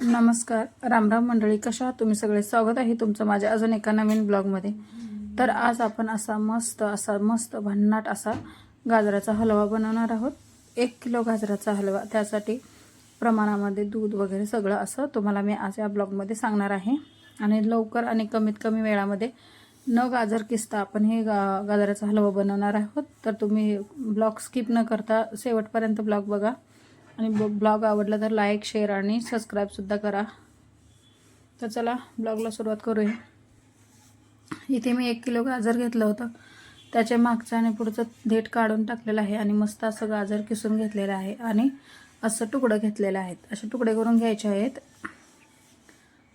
नमस्कार. रामराम मंडळी कशा आहात? तुम्ही सगळे स्वागत आहे तुमचं माझ्या अजून एका नवीन ब्लॉगमध्ये. तर आज आपण असा मस्त असा मस्त भन्नाट असा गाजराचा हलवा बनवणार आहोत. एक किलो गाजराचा हलवा. त्यासाठी प्रमाणामध्ये दूध वगैरे सगळं असं तुम्हाला मी आज या ब्लॉगमध्ये सांगणार आहे. आणि लवकर आणि कमीत कमी वेळामध्ये न गाजर किस्ता आपण हे गा गाजराचा हलवा बनवणार आहोत. तर तुम्ही ब्लॉग स्किप न करता शेवटपर्यंत ब्लॉग बघा. आणि ब्लॉग आवडला तर लाईक शेअर आणि सबस्क्राईबसुद्धा करा. तर चला ब्लॉगला सुरुवात करूया. इथे मी एक किलो गाजर घेतलं होतं. त्याच्या मागचं आणि पुढचं देठ काढून टाकलेलं आहे आणि मस्त असं गाजर किसून घेतलेलं आहे आणि असं तुकडं घेतलेलं आहेत. असे तुकडे करून घ्यायचे आहेत.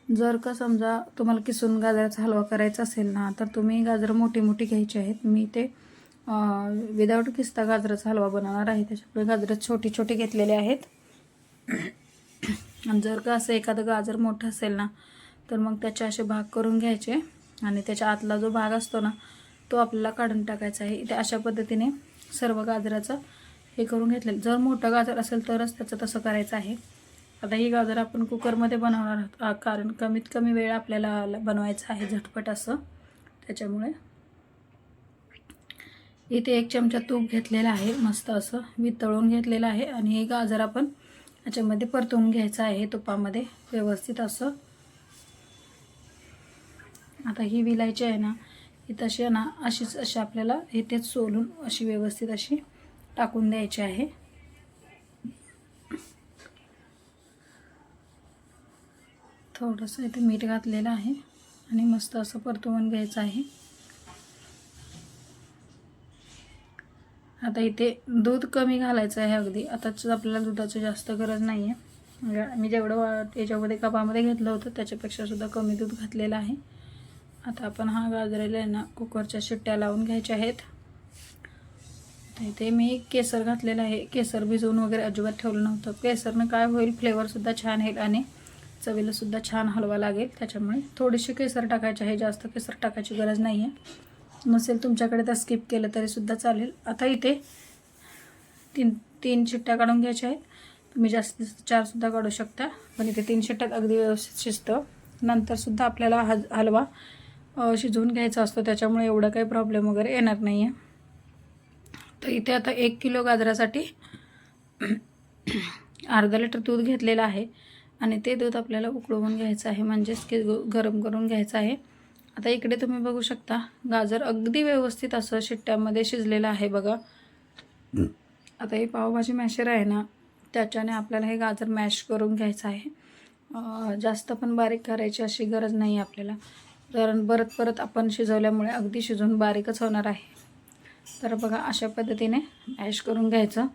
जर का समजा तुम्हाला किसून गाजराचा हलवा करायचा असेल ना तर तुम्ही गाजर मोठी मोठी घ्यायची आहेत. मी ते विदाऊट किस्ता गाजराचा हलवा बनवणार आहे. त्याच्यामुळे गाजरं छोटी छोटी घेतलेले आहेत. आणि जर का असं एखादं गाजर मोठं असेल ना तर मग त्याचे असे भाग करून घ्यायचे. आणि त्याच्या आतला जो भाग असतो ना तो आपल्याला काढून टाकायचा आहे. इथे अशा पद्धतीने सर्व गाजराचं हे करून घेतलेलं. जर मोठं गाजर असेल तरच त्याचं तसं करायचं आहे. आता ही गाजर आपण कुकरमध्ये बनवणार आहोत. कारण कमीत कमी वेळ आपल्याला बनवायचं आहे झटपट असं. त्याच्यामुळे इथे एक चमचा तूप घेतलेला आहे मस्त असं. वितळून घेतलेलं आहे आणि हे गाजर आपण याच्यामध्ये परतवून घ्यायचं आहे तुपामध्ये व्यवस्थित असं. आता ही विलायची आहे ना ही तशी आहे ना अशीच अशी आपल्याला इथेच सोलून अशी व्यवस्थित अशी टाकून द्यायची आहे. थोडंसं इथे मीठ घातलेलं आहे आणि मस्त असं परतवून घ्यायचं आहे. आता इथे दूध कमी घालायचं आहे अगदी. आताच आपल्याला दुधाची जास्त गरज नाही आहे म्हणजे मी जेवढं याच्यामध्ये कपामध्ये घेतलं होतं त्याच्यापेक्षा सुद्धा कमी दूध घातलेलं आहे. आता आपण हा गाजरेला आहे ना कुकरच्या शिट्ट्या लावून घ्यायच्या आहेत. इथे मी केसर घातलेलं आहे. केसर भिजवून वगैरे अजिबात ठेवलं नव्हतं. केसरनं काय होईल फ्लेवरसुद्धा छान येईल आणि चवीलासुद्धा छान हलवा लागेल. त्याच्यामुळे थोडीशी केसर टाकायची आहे. जास्त केसर टाकायची गरज नाही आहे नसेल तुमच्याकडे तर स्किप केलं तरीसुद्धा चालेल. आता इथे तीन तीन शिट्ट्या काढून घ्यायच्या आहेत. तुम्ही जास्तीत जास्त चारसुद्धा काढू शकता. पण इथे तीन शिट्ट्यात अगदी व्यवस्थित शिजतं नंतरसुद्धा आपल्याला हज हलवा शिजवून घ्यायचा असतो. त्याच्यामुळे एवढा काही प्रॉब्लेम वगैरे येणार नाही आहे तर इथे आता एक किलो गाजरासाठी अर्धा लिटर दूध घेतलेलं आहे. आणि ते दूध आपल्याला उकळवून घ्यायचं आहे. म्हणजेच की गरम करून घ्यायचं आहे. आता इकडे तुम्ही बघू शकता गाजर अगदी व्यवस्थित असं शिट्ट्यामध्ये शिजलेलं आहे बघा. आता ही पावभाजी मॅशर आहे ना त्याच्याने आपल्याला हे गाजर मॅश करून घ्यायचं आहे. जास्त पण बारीक करायची अशी गरज नाही आपल्याला. कारण परत परत आपण शिजवल्यामुळे अगदी शिजून बारीकच होणार आहे. तर बघा अशा पद्धतीने मॅश करून घ्यायचं.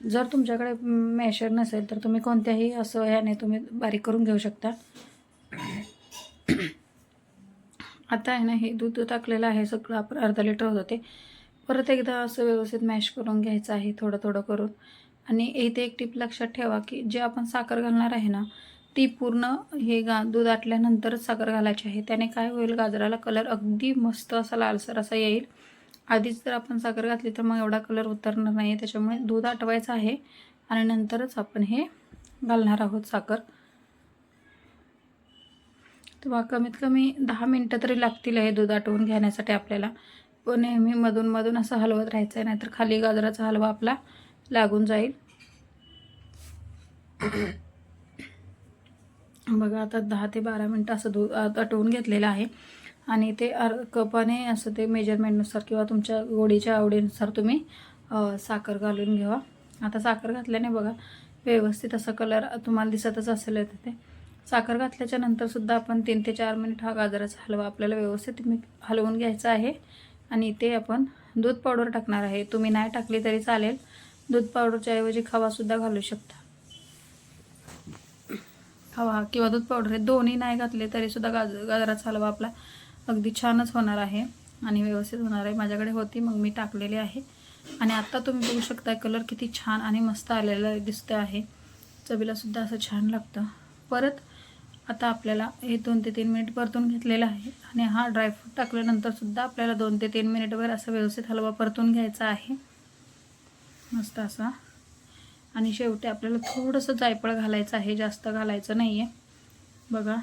जर तुमच्याकडे मॅशर नसेल तर तुम्ही कोणत्याही असं ह्याने तुम्ही बारीक करून घेऊ शकता. आता आहे ना हे दूध टाकलेलं आहे सगळं. आपण अर्धा लिटर होतं ते परत एकदा असं व्यवस्थित मॅश करून घ्यायचं आहे थोडं थोडं करून. आणि इथे एक टीप लक्षात ठेवा की जे आपण साखर घालणार आहे ना ती पूर्ण हे गा दूध आटल्यानंतरच साखर घालायची आहे. त्याने काय होईल गाजराला कलर अगदी मस्त असा लालसर असा येईल. आधीच जर आपण साखर घातली तर मग एवढा कलर उतरणार नाही त्याच्यामुळे दूध आटवायचं आहे आणि नंतरच आपण हे घालणार आहोत साखर. तेव्हा कमीत कमी दहा मिनटं तरी लागतील हे दूध आटवून घेण्यासाठी आपल्याला. पण नेहमी मधून मधून असं हलवत राहायचं आहे नाहीतर खाली गाजराचा हलवा आपला लागून जाईल. बघा आता दहा ते बारा मिनटं असं दूध आटवून घेतलेलं आहे. आणि ते अर कपाने असं ते मेजरमेंटनुसार किंवा तुमच्या गोडीच्या आवडीनुसार तुम्ही साखर घालून घ्यावा. आता साखर घातल्याने बघा व्यवस्थित असा कलर तुम्हाला दिसतच असेल ते साखर घातल्याच्या नंतरसुद्धा आपण तीन ते चार मिनिट हा गाजराचा हलवा आपल्याला व्यवस्थित मी हलवून घ्यायचा आहे. आणि इथे आपण दूध पावडर टाकणार आहे. तुम्ही नाही टाकली तरी चालेल. दूध पावडरच्या ऐवजी खवासुद्धा घालू शकता. खवा किंवा दूध पावडर हे दोन्ही नाही घातले तरीसुद्धा गाज गाजराचा हलवा आपला अगदी छानच होणार आहे. आणि व्यवस्थित होणार आहे. माझ्याकडे होती मग मी टाकलेली आहे. आणि आत्ता तुम्ही बघू शकता कलर किती छान आणि मस्त आलेला दिसतं आहे. चवीलासुद्धा असं छान लागतं. परत आता आपल्याला हे दोन ते तीन मिनिट परतून घेतलेलं आहे. आणि हा ड्रायफ्रूट टाकल्यानंतरसुद्धा आपल्याला दोन ते तीन मिनिटवर असं व्यवस्थित हलवा परतून घ्यायचा आहे. मस्त असा. आणि शेवटी आपल्याला थोडंसं जायफळ घालायचं आहे. जास्त घालायचं नाही आहे बघा.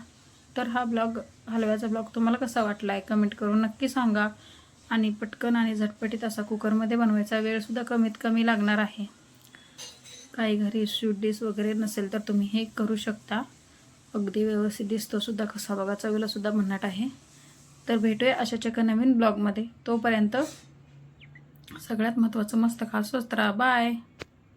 तर हा ब्लॉग हलव्याचा ब्लॉग तुम्हाला कसा वाटला आहे? कमेंट करून नक्की सांगा. आणि पटकन आणि झटपटीत असा कुकरमध्ये बनवायचा वेळसुद्धा कमीत कमी लागणार आहे. काही घरी स्वीट डिश वगैरे नसेल तर तुम्ही हे करू शकता. अगदी व्यवस्थित दिसतो सुद्धा कसा बघा चवीला सुद्धा भन्नाट आहे. तर भेटूया अशाच एका नवीन ब्लॉगमध्ये. तोपर्यंत सगळ्यात महत्त्वाचं मस्त खा स्वस्त राहा. बाय.